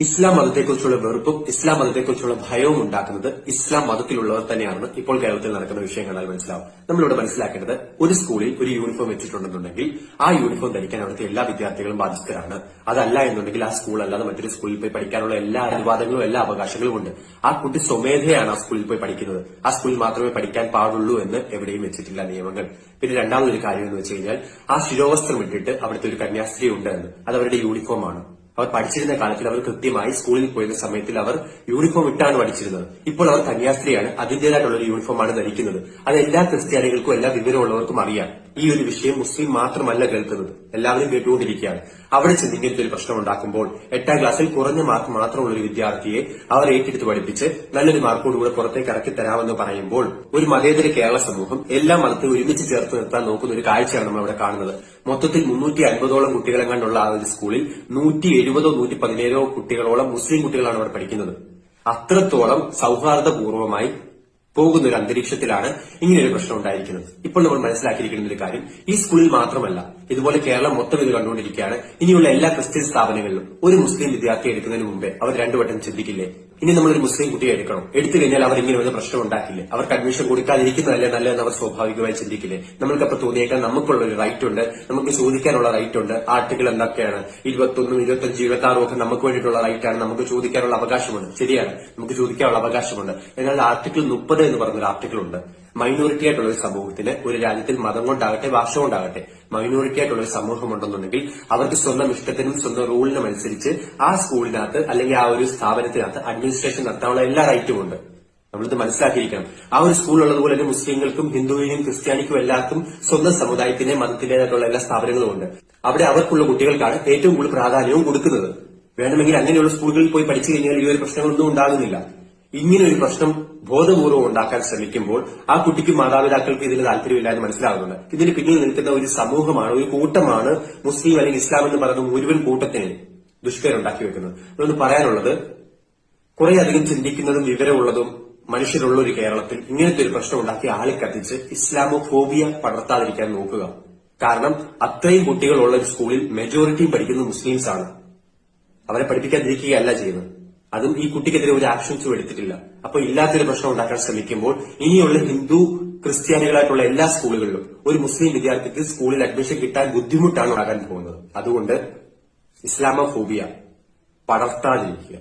ഇസ്ലാം മതത്തെക്കുറിച്ചുള്ള വെറുപ്പും ഇസ്ലാം മതത്തെക്കുറിച്ചുള്ള ഭയവും ഉണ്ടാക്കുന്നത് ഇസ്ലാം മതത്തിലുള്ളവർ തന്നെയാണെന്ന് ഇപ്പോൾ കേരളത്തിൽ നടക്കുന്ന വിഷയം കണ്ടാൽ മനസ്സിലാവും. നമ്മളിവിടെ മനസ്സിലാക്കേണ്ടത് ഒരു സ്കൂളിൽ ഒരു യൂണിഫോം വെച്ചിട്ടുണ്ടെന്നുണ്ടെങ്കിൽ ആ യൂണിഫോം ധരിക്കാൻ അവിടുത്തെ എല്ലാ വിദ്യാർത്ഥികളും ബാധിതരാണ് അതല്ല എന്നുണ്ടെങ്കിൽ ആ സ്കൂൾ അല്ലാതെ മറ്റൊരു സ്കൂളിൽ പോയി പഠിക്കാനുള്ള എല്ലാ അനുവാദങ്ങളും എല്ലാ അവകാശങ്ങളും ഉണ്ട്. ആ കുട്ടി സ്വമേധയാണ് ആ സ്കൂളിൽ പോയി പഠിക്കുന്നത്. ആ സ്കൂളിൽ മാത്രമേ പഠിക്കാൻ പാടുള്ളൂ എന്ന് എവിടെയും വെച്ചിട്ടില്ല നിയമങ്ങൾ. പിന്നെ രണ്ടാമതൊരു കാര്യം എന്ന് വെച്ച് കഴിഞ്ഞാൽ ആ ശിരോവസ്ത്രം ഇട്ടിട്ട് അവിടുത്തെ ഒരു കന്യാസ്ത്രീ ഉണ്ട് എന്ന്. അത് അവരുടെ യൂണിഫോമാണ്. അവർ പഠിച്ചിരുന്ന കാലത്തിൽ അവർ കൃത്യമായി സ്കൂളിൽ പോയിരുന്ന സമയത്തിൽ അവർ യൂണിഫോം ഇട്ടാണ് പഠിച്ചിരുന്നത്. ഇപ്പോൾ അവർ കന്യാസ്ത്രീയാണ്. അതിന്റേതായിട്ടുള്ള ഒരു യൂണിഫോമാണ് ധരിക്കുന്നത്. അത് എല്ലാ ക്രിസ്ത്യാനികൾക്കും എല്ലാ വിവരമുള്ളവർക്കും അറിയാം. ഈ ഒരു വിഷയം മുസ്ലിം മാത്രമല്ല കേൾക്കുന്നത്. എല്ലാവരും കേട്ടുകൊണ്ടിരിക്കുകയാണ്. അവിടെ ചെന്ന് ഇങ്ങനത്തെ ഒരു പ്രശ്നം ഉണ്ടാക്കുമ്പോൾ എട്ടാം ക്ലാസ്സിൽ കുറഞ്ഞ മാർക്ക് മാത്രമുള്ള ഒരു വിദ്യാർത്ഥിയെ അവർ ഏറ്റെടുത്ത് പഠിപ്പിച്ച് നല്ലൊരു മാർക്കോടുകൂടെ പുറത്തേക്ക് ഇറക്കി തരാമെന്ന് പറയുമ്പോൾ ഒരു മതേതര കേരള സമൂഹം എല്ലാ മതത്തെയും ഒരുമിച്ച് ചേർത്ത് നിർത്താൻ നോക്കുന്ന ഒരു കാഴ്ചയാണ് നമ്മൾ അവിടെ കാണുന്നത്. മൊത്തത്തിൽ മുന്നൂറ്റി അൻപതോളം കുട്ടികളെങ്ങാണ്ടുള്ള ആ ഒരു സ്കൂളിൽ നൂറ്റി എഴുപതോ നൂറ്റി പതിനേഴോ കുട്ടികളോളം മുസ്ലിം കുട്ടികളാണ് അവിടെ പഠിക്കുന്നത്. അത്രത്തോളം സൗഹാർദ്ദപൂർവമായി പോകുന്ന ഒരു അന്തരീക്ഷത്തിലാണ് ഇങ്ങനെ ഒരു പ്രശ്നം ഉണ്ടായിരിക്കുന്നത്. ഇപ്പോൾ നമ്മൾ മനസ്സിലാക്കിയിരിക്കുന്ന ഒരു കാര്യം ഈ സ്കൂളിൽ മാത്രമല്ല ഇതുപോലെ കേരളം മൊത്തം ഇത് കണ്ടുകൊണ്ടിരിക്കുകയാണ്. ഇനിയുള്ള എല്ലാ ക്രിസ്ത്യൻ സ്ഥാപനങ്ങളിലും ഒരു മുസ്ലിം വിദ്യാർത്ഥി എടുക്കുന്നതിന് മുമ്പേ അവർ രണ്ടു വട്ടം ചിന്തിക്കില്ലേ? ഇനി നമ്മളൊരു മുസ്ലിം കുട്ടിയെ എടുക്കണം. എടുത്തു കഴിഞ്ഞാൽ അവർ ഇങ്ങനെ ഒരു പ്രശ്നം ഉണ്ടാക്കില്ലേ? അവർക്ക് അഡ്മിഷൻ കൊടുക്കാതിരിക്കുന്നതല്ലേ നല്ലതെന്ന് അവർ സ്വാഭാവികമായി ചിന്തിക്കില്ലേ? നമ്മൾക്കപ്പോൾ തോന്നിയേക്കാൻ നമുക്കുള്ള ഒരു റൈറ്റ് ഉണ്ട്. നമുക്ക് ചോദിക്കാനുള്ള റൈറ്റ് ഉണ്ട്. ആർട്ടിക്കിൾ എന്തൊക്കെയാണ്? ഇരുപത്തൊന്നും ഇരുപത്തഞ്ച് ഇരുപത്തി ആറും ഒക്കെ നമുക്ക് വേണ്ടിയിട്ടുള്ള റൈറ്റാണ് നമുക്ക് ചോദിക്കാനുള്ള അവകാശമുണ്ട്. ശരിയാണ്. നമുക്ക് ചോദിക്കാനുള്ള അവകാശമുണ്ട്. എന്നാൽ ആർട്ടിക്കിൾ മുപ്പത് എന്ന് പറഞ്ഞൊരു ആർട്ടിക്കിൾ ഉണ്ട് മൈനോറിറ്റി ആയിട്ടുള്ള ഒരു സമൂഹത്തിന് ഒരു രാജ്യത്തിൽ മതം കൊണ്ടാകട്ടെ ഭാഷ കൊണ്ടാകട്ടെ മൈനോറിറ്റി ആയിട്ടുള്ള ഒരു സമൂഹം ഉണ്ടെന്നുണ്ടെങ്കിൽ അവർക്ക് സ്വന്തം ഇഷ്ടത്തിനും സ്വന്തം റൂളിനും അനുസരിച്ച് ആ സ്കൂളിനകത്ത് അല്ലെങ്കിൽ ആ ഒരു സ്ഥാപനത്തിനകത്ത് അഡ്മിനിസ്ട്രേഷൻ നടത്താനുള്ള എല്ലാ റൈറ്റും ഉണ്ട്. നമ്മളിത് മനസ്സിലാക്കിയിരിക്കണം. ആ ഒരു സ്കൂളുള്ളതുപോലെ തന്നെ മുസ്ലിങ്ങൾക്കും ഹിന്ദുവിനും ക്രിസ്ത്യാനിക്കും എല്ലാവർക്കും സ്വന്തം സമുദായത്തിന്റെ മതത്തിന്റേതായിട്ടുള്ള എല്ലാ സ്ഥാപനങ്ങളും ഉണ്ട്. അവിടെ അവർക്കുള്ള കുട്ടികൾക്കാണ് ഏറ്റവും കൂടുതൽ പ്രാധാന്യവും കൊടുക്കുന്നത്. വേണമെങ്കിൽ അങ്ങനെയുള്ള സ്കൂളുകളിൽ പോയി പഠിച്ചു കഴിഞ്ഞാൽ ഈ ഒരു പ്രശ്നങ്ങളൊന്നും ഉണ്ടാകുന്നില്ല. ഇങ്ങനെ ഒരു പ്രശ്നം ബോധപൂർവം ഉണ്ടാക്കാൻ ശ്രമിക്കുമ്പോൾ ആ കുട്ടിക്ക് മാതാപിതാക്കൾക്ക് ഇതിന് താല്പര്യമില്ല എന്ന് മനസ്സിലാകുന്നുണ്ട്. ഇതിന് പിന്നിൽ നിൽക്കുന്ന ഒരു സമൂഹമാണ് ഒരു കൂട്ടമാണ് മുസ്ലിം അല്ലെങ്കിൽ ഇസ്ലാം എന്ന് പറയുന്ന മുഴുവൻ കൂട്ടത്തിന് ദുഷ്കരം ഉണ്ടാക്കി വെക്കുന്നത്. അതുകൊണ്ട് പറയാനുള്ളത് കുറേയധികം ചിന്തിക്കുന്നതും വിവരമുള്ളതും മനുഷ്യരുള്ള ഒരു കേരളത്തിൽ ഇങ്ങനത്തെ ഒരു പ്രശ്നം ഉണ്ടാക്കി ആളെ കത്തിച്ച് ഇസ്ലാമോ ഫോബിയ പടർത്താതിരിക്കാൻ നോക്കുക. കാരണം അത്രയും കുട്ടികളുള്ള ഒരു സ്കൂളിൽ മെജോറിറ്റിയും പഠിക്കുന്നത് മുസ്ലിംസ് ആണ് അവരെ പഠിപ്പിക്കാതിരിക്കുകയല്ല ചെയ്യുന്നത്. അതും ഈ കുട്ടിക്കെതിരെ ഒരു ആക്ഷൻസും എടുത്തിട്ടില്ല. അപ്പൊ ഇല്ലാത്തൊരു പ്രശ്നം ഉണ്ടാക്കാൻ ശ്രമിക്കുമ്പോൾ ഇനിയുള്ള ഹിന്ദു ക്രിസ്ത്യാനികളായിട്ടുള്ള എല്ലാ സ്കൂളുകളിലും ഒരു മുസ്ലിം വിദ്യാർത്ഥിക്ക് സ്കൂളിൽ അഡ്മിഷൻ കിട്ടാൻ ബുദ്ധിമുട്ടാണ് ഉണ്ടാകാൻ പോകുന്നത്. അതുകൊണ്ട് ഇസ്ലാമോഫോബിയ പടർത്താതിരിക്കുക.